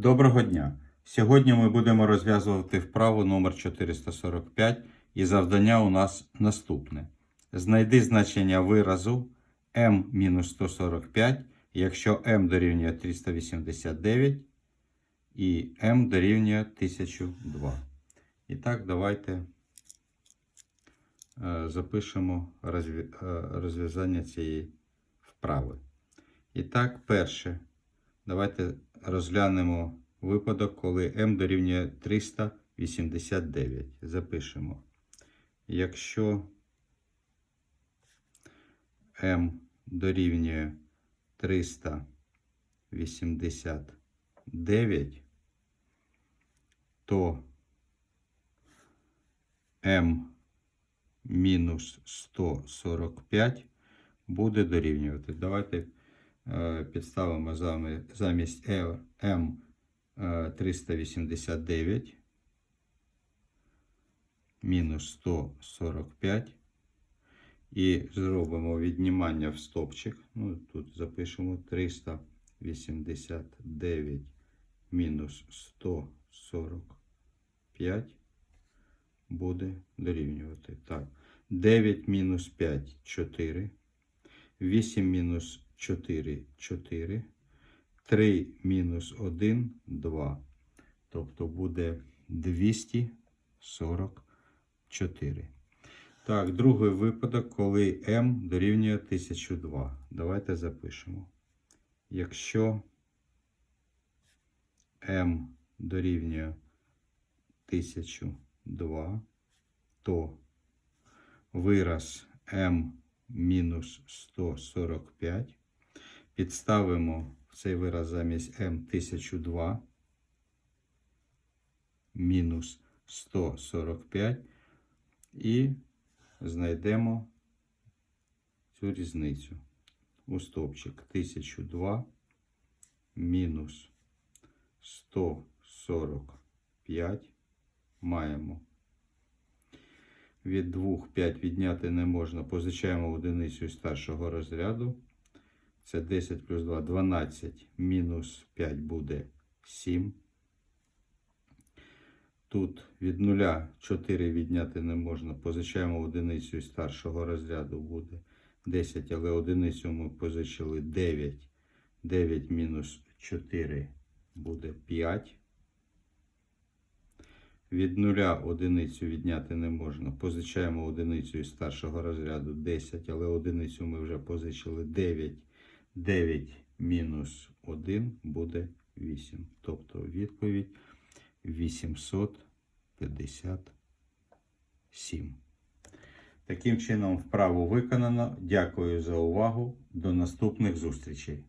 Доброго дня! Сьогодні ми будемо розв'язувати вправу номер 445 і завдання у нас наступне. Знайди значення виразу m-145, якщо m дорівнює 389 і m дорівнює 1002. І так, давайте е, запишемо е, розв'язання цієї вправи. І так, перше. Давайте розглянемо випадок, коли m дорівнює 389. Запишемо. Якщо m дорівнює 389, то m мінус 145 буде дорівнювати. Давайте підставимо замість е- m е, 389 мінус 145 і зробимо віднімання в стопчик. Ну, тут запишемо 389 мінус 145 буде дорівнювати. Так, 9 мінус 5 4. 8 мінус 4 4. 3 мінус 1 2. Тобто буде 244. Так, другий випадок, коли m дорівнює 1002. Давайте запишемо. Якщо m дорівнює 1002, то вираз m мінус 145 підставимо цей вираз замість m 1002 мінус 145 і знайдемо цю різницю у стовпчик 1002 мінус 145 маємо. Від 2 5 відняти не можна. Позичаємо одиницю старшого розряду. Це 10 плюс 2 12 мінус 5 буде 7. Тут від 0 4 відняти не можна. Позичаємо одиницю із старшого розряду буде 10, але одиницю ми позичили 9. 9 мінус 4 буде 5. Від нуля одиницю відняти не можна. Позичаємо одиницю із старшого розряду 10, але одиницю ми вже позичили 9. 9 мінус 1 буде 8. Тобто відповідь 857. Таким чином, вправу виконано. Дякую за увагу. До наступних зустрічей.